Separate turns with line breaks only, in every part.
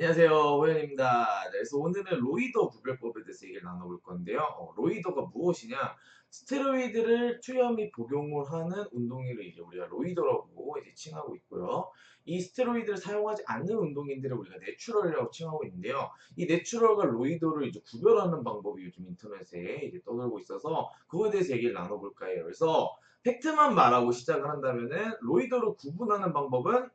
안녕하세요, 호연입니다. 네, 그래서 오늘은 로이더 구별법에 대해서 얘기를 나눠볼 건데요. 어, 로이더가 무엇이냐? 스테로이드를 투여 및 복용을 하는 운동인을 이제 우리가 로이더라고 이제 칭하고 있고요. 이 스테로이드를 사용하지 않는 운동인들을 우리가 내추럴이라고 칭하고 있는데요. 이 내추럴과 로이더를 이제 구별하는 방법이 요즘 인터넷에 이제 떠돌고 있어서 그거에 대해서 얘기를 나눠볼까 해요. 그래서 팩트만 말하고 시작을 한다면은 로이더를 구분하는 방법은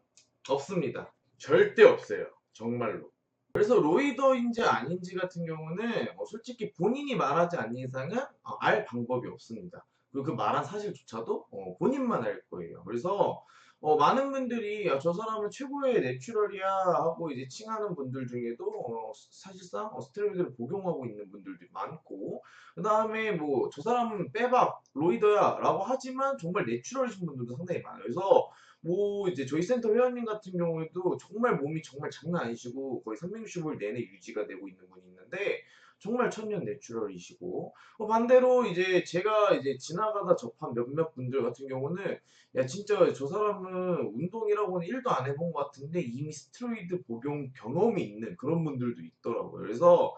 없습니다. 절대 없어요. 정말로. 그래서 로이더인지 아닌지 같은 경우는 어, 솔직히 본인이 말하지 않는 이상은 어, 알 방법이 없습니다. 그리고 그 말한 사실조차도 어, 본인만 알 거예요. 그래서 어, 많은 분들이 야, 저 사람은 최고의 내추럴이야 하고 이제 칭하는 분들 중에도 어, 사실상 어, 스테로이드를 복용하고 있는 분들도 많고 그 다음에 뭐 저 사람은 빼박 로이더야 라고 하지만 정말 내추럴이신 분들도 상당히 많아요. 그래서 뭐 이제 저희 센터 회원님 같은 경우에도 정말 몸이 정말 장난 아니시고 거의 365일 내내 유지가 되고 있는 분이 있는데 정말 천년 내추럴이시고 어, 반대로 이제 제가 이제 지나가다 접한 몇몇 분들 같은 경우는 야 진짜 저 사람은 운동이라고는 1도 안 해본 것 같은데 이미 스테로이드 복용 경험이 있는 그런 분들도 있더라고요. 그래서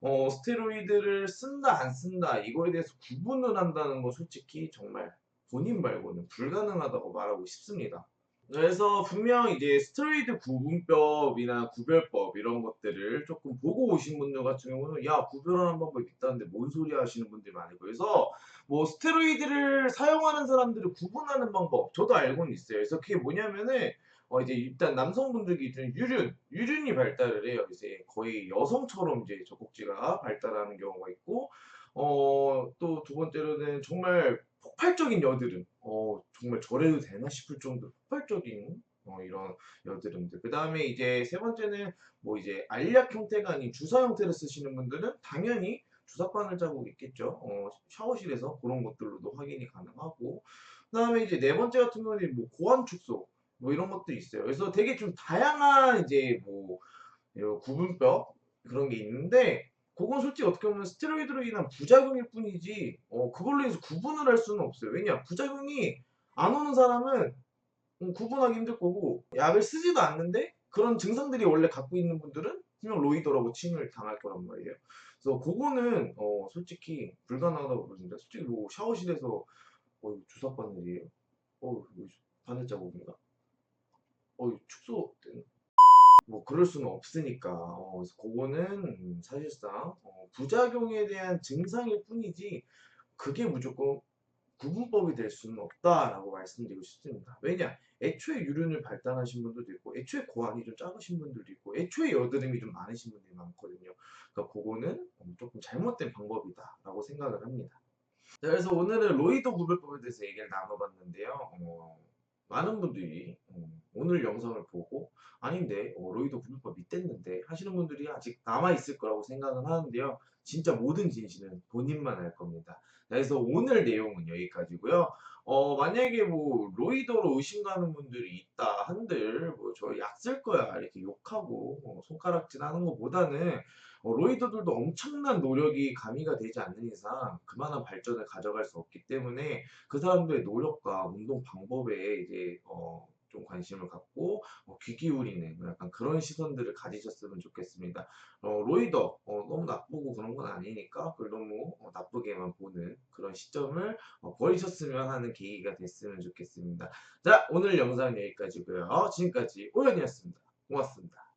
어, 스테로이드를 쓴다 안 쓴다 이거에 대해서 구분을 한다는 거 솔직히 정말 본인 말고는 불가능하다고 말하고 싶습니다. 그래서 분명 이제 스테로이드 구분법이나 구별법 이런 것들을 조금 보고 오신 분들 같은 경우는 야 구별하는 방법이 있다는데 뭔 소리 하시는 분들이 많고 그래서 뭐 스테로이드를 사용하는 사람들을 구분하는 방법 저도 알고는 있어요. 그래서 그게 뭐냐면은 어 이제 일단 남성분들 기준 유륜 유륜이 발달을 해요. 이제 거의 여성처럼 이제 젖꼭지가 발달하는 경우가 있고 어 또 두 번째로는 정말 폭발적인 여드름 어 정말 저래도 되나 싶을 정도로 폭발적인 어 이런 여드름들. 그 다음에 이제 세 번째는 뭐 이제 알약 형태가 아닌 주사 형태를 쓰시는 분들은 당연히 주사 바늘 자국 있겠죠. 어 샤워실에서 그런 것들로도 확인이 가능하고 그 다음에 이제 네 번째 같은 경우는 뭐 고환 축소 뭐 이런 것들이 있어요. 그래서 되게 좀 다양한 이제 뭐요 구분법 그런 게 있는데 그건 솔직히 어떻게 보면 스테로이드로 인한 부작용일 뿐이지 어 그걸로 해서 구분을 할 수는 없어요. 왜냐? 부작용이 안 오는 사람은 음 구분하기 힘들 거고 약을 쓰지도 않는데 그런 증상들이 원래 갖고 있는 분들은 분명 로이더라고 칭을 당할 거란 말이에요. 그래서 그거는 어 솔직히 불가능하다고 보십니다. 솔직히 뭐 샤워실에서 어 주사 바늘이에요? 어 바늘 자국인가? 어? 뭐 그럴 수는 없으니까 어 그래서 고거는 음 사실상 어 부작용에 대한 증상일 뿐이지 그게 무조건 구분법이 될 수는 없다라고 말씀드리고 싶습니다. 왜냐? 애초에 유륜을 발달하신 분들도 있고 애초에 고환이 좀 작으신 분들도 있고 애초에 여드름이 좀 많으신 분들이 많거든요. 그러니까 고거는 음 쪼끔 잘못된 방법이다라고 생각을 합니다. 네 그래서 오늘은 로이더 구별법에 대해서 얘기를 나눠 봤는데요. 어 많은 분들이 음 오늘 영상을 보고 '아닌데 어 로이더 구별법 있댔는데.' 하시는 분들이 아직 남아 있을 거라고 생각은 하는데요. 진짜 모든 진실은 본인만 알 겁니다. 네 그래서 오늘 내용은 여기까지고요. 어 만약에 뭐 로이더로 의심 가는 분들이 있다 한들 뭐 "저 약 쓸 거야." 이렇게 욕하고 어 손가락질 하는 것보다는 어 로이더들도 엄청난 노력이 가미가 되지 않는 이상 그만한 발전을 가져갈 수 없기 때문에 그 사람들의 노력과 운동 방법에 이제 어 좀 관심을 갖고 어 귀 기울이는 약간 그런 시선들을 가지셨으면 좋겠습니다. 어 로이더 어 너무 나쁘고 그런 건 아니니까 그걸 너무 어 나쁘게만 보는 그런 시점을 어 버리셨으면 하는 계기가 됐으면 좋겠습니다. 자 오늘 영상은 여기까지고요. 지금까지 호연이었습니다. 고맙습니다.